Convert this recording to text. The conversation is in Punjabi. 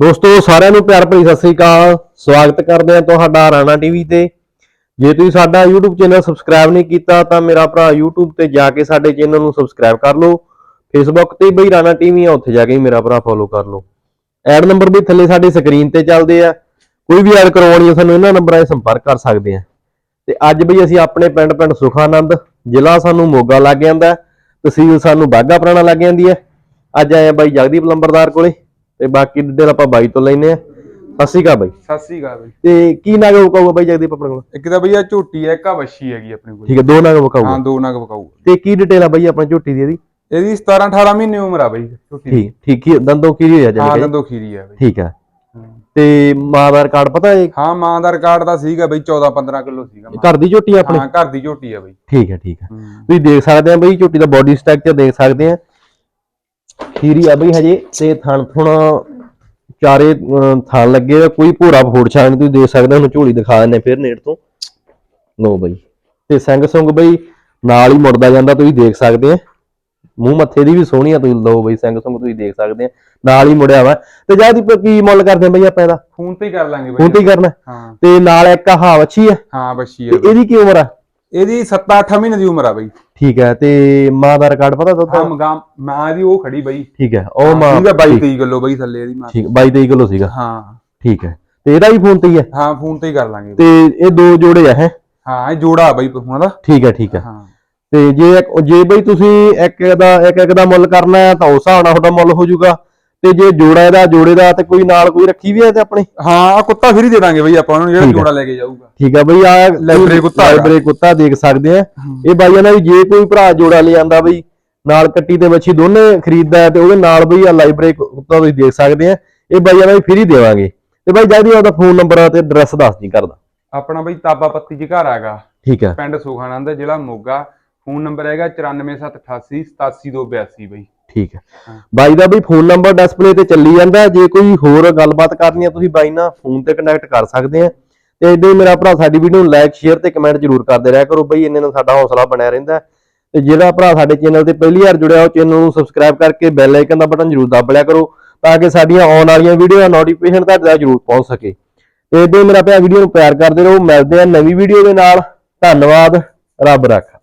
ਦੋਸਤੋ, ਸਾਰਿਆਂ ਨੂੰ ਪਿਆਰ ਭਰੀ ਸਤਿ ਸ੍ਰੀ ਅਕਾਲ। ਸਵਾਗਤ ਕਰਦੇ ਹਾਂ ਤੁਹਾਡਾ ਰਾਣਾ ਟੀਵੀ ਤੇ। ਜੇ ਤੁਸੀਂ ਸਾਡਾ YouTube ਚੈਨਲ ਸਬਸਕ੍ਰਾਈਬ ਨਹੀਂ ਕੀਤਾ, ਤਾਂ ਮੇਰਾ ਭਰਾ YouTube ਤੇ ਜਾ ਕੇ ਸਾਡੇ ਚੈਨਲ ਨੂੰ ਸਬਸਕ੍ਰਾਈਬ ਕਰ ਲਓ। Facebook ਤੇ ਬਈ ਰਾਣਾ ਟੀਵੀ ਆ, ਉੱਥੇ ਜਾ ਕੇ ਮੇਰਾ ਭਰਾ ਫੋਲੋ ਕਰ ਲਓ। ਐਡ ਨੰਬਰ ਵੀ ਥੱਲੇ ਸਾਡੀ ਸਕਰੀਨ ਤੇ ਚੱਲਦੇ ਆ। ਕੋਈ ਵੀ ਐਡ ਕਰਵਾਉਣੀ ਹੈ ਸਾਨੂੰ ਇਹਨਾਂ ਨੰਬਰਾਂ 'ਤੇ ਸੰਪਰਕ ਕਰ ਸਕਦੇ ਆ। ਤੇ ਅੱਜ ਬਈ ਅਸੀਂ ਆਪਣੇ ਪਿੰਡ ਪਿੰਡ ਸੁਖਾਨੰਦ, ਜ਼ਿਲ੍ਹਾ ਸਾਨੂੰ ਮੋਗਾ ਲੱਗ ਜਾਂਦਾ। ਤਹਿਸੀਲ ਸਾਨੂੰ ਬਾਗਾ ਪੁਰਾਣਾ ਲੱਗ ਜਾਂਦੀ ਹੈ ਅੱਜ ਆਏ ਆ ਬਾਈ ਜਗਦੀਪ ਲੰਬਰਦਾਰ ਕੋਲੇ। ਤੇ ਬਾਕੀ ਡਿਟੇਲ ਆਪਾਂ ਬਾਈ ਤੋਂ ਲੈਨੇ ਆ ਸਤਿ ਸ਼੍ਰੀ ਅਕਾਲ ਬਾਈ। ਸਤਿ ਸ੍ਰੀ ਅਕਾਲ ਬਈ। ਤੇ ਕੀ ਨਾਗ ਵਕਾਊਗਾ ਬਾਈ ਜਗਦੀਪ ਆਪਣੇ ਕੋਲ? ਇੱਕ ਤਾਂ ਬਈਆ ਝੋਟੀ ਹੈ ਇੱਕ ਆ ਵੱਛੀ ਹੈਗੀ ਆਪਣੇ ਕੋਲ। ਠੀਕ ਹੈ ਦੋ ਨਾਗ ਹਾਂ ਵਕਾਊਗਾ ਦੋ ਨਗ ਬਕਾਊ ਤੇ ਕੀ ਡਿਟੇਲ ਆ ਬਾਈ ਆਪਣੀ ਝੋਟੀ ਦੀ ਇਹਦੀ? ਇਹਦੀ 17 18 ਮਹੀਨੇ ਉਮਰ ਆ ਬਈ ਝੋਟੀ ਦੀ। ਠੀਕ ਠੀਕ ਹੀ ਦੰਦੋਂ ਕੀ ਹੋਇਆ ਹਾਂ ਜਾਨੀ ਕਿ? ਦੰਦੋ ਖੀਰੀ ਆ ਬਈ। ਠੀਕ ਹੈ ਹਾਂ। ਤੇ ਮਾਂ ਦਾ ਰਿਕਾਰਡ ਪਤਾ ਹੈ? ਹਾਂ ਮਾਂ ਦਾ ਰਿਕਾਰਡ ਤਾਂ ਸੀਗਾ ਬਈ 14 15 ਕਿਲੋ ਸੀਗਾ ਮਾਂ। ਘਰ ਦੀ ਝੋਟੀ ਆ ਆਪਣੀ? ਹਾਂ ਘਰ ਦੀ ਝੋਟੀ ਆ ਬਈ। ਠੀਕ ਹੈ ਠੀਕ ਹੈ। ਹੂੰ। ਤੁਸੀਂ ਦੇਖ ਸਕਦੇ ਆ ਬਈ ਝੋਟੀ ਦਾ ਬਾਡੀ ਸਟਰਕਚਰ ਦੇਖ ਸਕਦੇ ਆ। ਖੀਰੀ ਆ ਬਈ ਹਜੇ ਤੇ ਥਣ ਥੁਣ ਚਾਰੇ ਥਣ ਲੱਗੇ ਕੋਈ ਭੋਰਾ ਫੋੜ ਛਾਣ ਤੁਸੀਂ ਦੇਖ ਸਕਦੇ ਹੋ ਝੋਲੀ ਦਿਖਾ ਦਿੰਨੇ ਫਿਰ ਨੇੜ ਤੋਂ। ਲੋ ਬਈ। ਤੇ ਸਿੰਘ ਸੁੰਗ ਬਈ ਨਾਲ ਹੀ ਮੁੜਦਾ ਜਾਂਦਾ ਤੁਸੀਂ ਦੇਖ ਸਕਦੇ ਆ। ਮੂੰਹ ਮੱਥੇ ਦੀ ਵੀ ਸੋਹਣੀ ਆ ਤੁਸੀਂ ਲਓ ਬਈ ਸਿੰਘ ਸੁੰਗ ਤੁਸੀਂ ਦੇਖ ਸਕਦੇ ਆ। ਨਾਲ ਹੀ ਮੁੜਿਆ ਵਾ। ਤੇ ਜਿਆਦੀ ਕੀ ਮੁੱਲ ਕਰਦੇ ਆ ਬਈ ਆਪਾਂ ਇਹਦਾ? ਫੋਨ ਤੇ ਹੀ ਕਰ ਲਾਂਗੇ ਹੁਣ ਤੇ ਬਈ ਹੀ ਕਰਨਾ। ਹਾਂ। ਤੇ ਨਾਲ ਇੱਕ ਆਹ ਵੱਛੀ ਆ। ਹਾਂ ਤੇ ਆ। ਬਈ। ਇਹਦੀ ਕੀ ਉਮਰ ਆ? ਇਹਦੀ 7 8 ਮਹੀਨੇ ਦੀ ਉਮਰ ਆ ਬਈ। ਠੀਕ ਹੈ ਤੇ ਮਾਂ ਦਾ ਰਿਕਾਰਡ ਪਤਾ ਦੁੱਧ ਹਾਂ ਦਾ? ਮਗਾਮ ਮਾਂ ਦੀ ਉਹ ਖੜੀ ਬਈ। ਠੀਕ ਹੈ ਉਹ ਮਾਂ ਠੀਕ ਆ 22 ਠੀਕ- 23 ਕਿਲੋ ਬਈ ਥੱਲੇ ਇਹਦੀ ਮਾਂ। ਠੀਕ 22 23 ਕਿਲੋ ਸੀਗਾ। ਹਾਂ। ਠੀਕ ਹੈ ਤੇ ਇਹਦਾ ਵੀ ਫੋਨ ਤੇ ਹੀ ਹੈ? ਹਾਂ ਫੋਨ ਤੇ ਹੀ ਕਰ ਲਾਂਗੇ। ਤੇ ਇਹ ਦੋ ਜੋੜੇ ਆ ਹੈ? ਹਾਂ ਇਹ ਜੋੜਾ ਆ ਬਈ ਹੁਣ ਦਾ। ਠੀਕ ਹੈ ਠੀਕ ਹੈ। ਹਾਂ। ਤੇ ਜੇ ਇੱਕ- ਜੇ ਬਈ ਤੁਸੀਂ ਇੱਕ ਦਾ ਇੱਕ ਇੱਕ ਦਾ ਮੁੱਲ ਕਰਨਾ ਹੈ ਤਾਂ ਉਸ ਹਿਸਾਬ ਨਾਲ ਤੁਹਾਡਾ ਮੁੱਲ ਹੋ ਜਾਊਗਾ। ਤੇ ਜੇ ਜੋੜਾ ਇਹਦਾ ਜੋੜੇ ਦਾ ਤੇ ਕੋਈ ਨਾਲ ਕੋਈ ਰੱਖੀ ਵੀ ਹੈ ਤੇ ਆਪਣੇ? ਹਾਂ ਆਹ ਕੁੱਤਾ ਫਿਰ ਦੇ ਦਾਂਗੇ ਬਈ ਆਪਾਂ ਨੂੰ ਜਿਹੜਾ ਆ। ਜੋੜਾ ਲੈ ਕੇ ਜਾਊਗਾ। ਠੀਕ ਹੈ ਬਈ ਆ ਲਾਇਬ੍ਰੇਰੀ ਕੁੱਤਾ। ਲਾਇਬ੍ਰੇਰੀ ਕੁੱਤਾ ਦੇਖ ਸਕਦੇ ਆ। ਇਹ ਬਾਈਆਂ ਨਾਲ ਵੀ ਜੇ ਕੋਈ ਭਰਾ ਜੋੜਾ ਲੈ ਜਾਂਦਾ ਬਈ ਨਾਲ ਕੱਟੀ ਤੇ ਬੱਚੀ ਦੋਨੇ ਖਰੀਦਦਾ ਤੇ ਉਹਦੇ ਨਾਲ ਬਈ ਆ ਲਾਇਬ੍ਰੇਰੀ ਕੁੱਤਾ ਤੁਸੀਂ ਦੇਖ ਸਕਦੇ ਆ। ਇਹ ਬਾਈਆਂ ਨਾਲ ਵੀ ਫ੍ਰੀ ਦੇਵਾਂਗੇ। ਤੇ ਬਾਈ ਜਲਦੀ ਉਹਦਾ ਫੋਨ ਨੰਬਰ ਤੇ ਐਡਰੈਸ ਦੱਸ ਦੀ ਕਰਦਾ। ਆਪਣਾ ਬਈ ਤਾਬਾ ਪੱਤੀ ਜੀ ਘਰ ਹੈਗਾ ਠੀਕ ਹੈ ਪਿੰਡ ਸੁਖਾਨੰਦ ਜ਼ਿਲ੍ਹਾ ਮੋਗਾ। ਫੋਨ ਨੰਬਰ ਹੈਗਾ 94788 87282 ਬਈ। ਠੀਕ ਹੈ। ਬਾਈ ਦਾ ਵੀ ਫੋਨ ਨੰਬਰ ਡਿਸਪਲੇ ਤੇ ਚੱਲੀ ਜਾਂਦਾ। ਜੇ ਕੋਈ ਹੋਰ ਗੱਲਬਾਤ ਕਰਨੀ ਹੈ ਤੁਸੀਂ ਬਾਈ ਨਾਲ ਫੋਨ ਤੇ ਕਨੈਕਟ ਕਰ ਸਕਦੇ ਆ ਤੇ ਇਦਾਂ ਹੀ ਮੇਰਾ ਭਰਾ ਸਾਡੀ ਵੀਡੀਓ ਨੂੰ ਲਾਈਕ ਸ਼ੇਅਰ ਤੇ ਕਮੈਂਟ ਜ਼ਰੂਰ ਕਰਦੇ ਰਿਹਾ ਕਰੋ ਬਈ ਇੰਨੇ ਨਾਲ ਸਾਡਾ ਹੌਸਲਾ ਬਣਿਆ ਰਹਿੰਦਾ। ਤੇ ਜਿਹੜਾ ਭਰਾ ਸਾਡੇ ਚੈਨਲ ਤੇ ਪਹਿਲੀ ਵਾਰ ਜੁੜਿਆ ਉਹ ਚੈਨਲ ਨੂੰ ਸਬਸਕ੍ਰਾਈਬ ਕਰਕੇ ਬੈਲ ਆਈਕਨ ਦਾ ਬਟਨ ਜ਼ਰੂਰ ਦਬ ਲਿਆ ਕਰੋ ਤਾਂ ਕਿ ਸਾਡੀਆਂ ਆਉਣ ਵਾਲੀਆਂ ਵੀਡੀਓ ਦਾ ਨੋਟੀਫਿਕੇਸ਼ਨ ਤੁਹਾਡੇ ਤੱਕ ਜ਼ਰੂਰ ਪਹੁੰਚ ਸਕੇ ਤੇ ਇਦਾਂ ਹੀ ਮੇਰਾ ਭਰਾ ਵੀਡੀਓ ਨੂੰ ਪਿਆਰ ਕਰਦੇ ਰਹੋ ਮਿਲਦੇ ਆ ਨਵੀਂ ਵੀਡੀਓ ਦੇ ਨਾਲ ਧੰਨਵਾਦ ਰੱਬ ਰੱਖਾ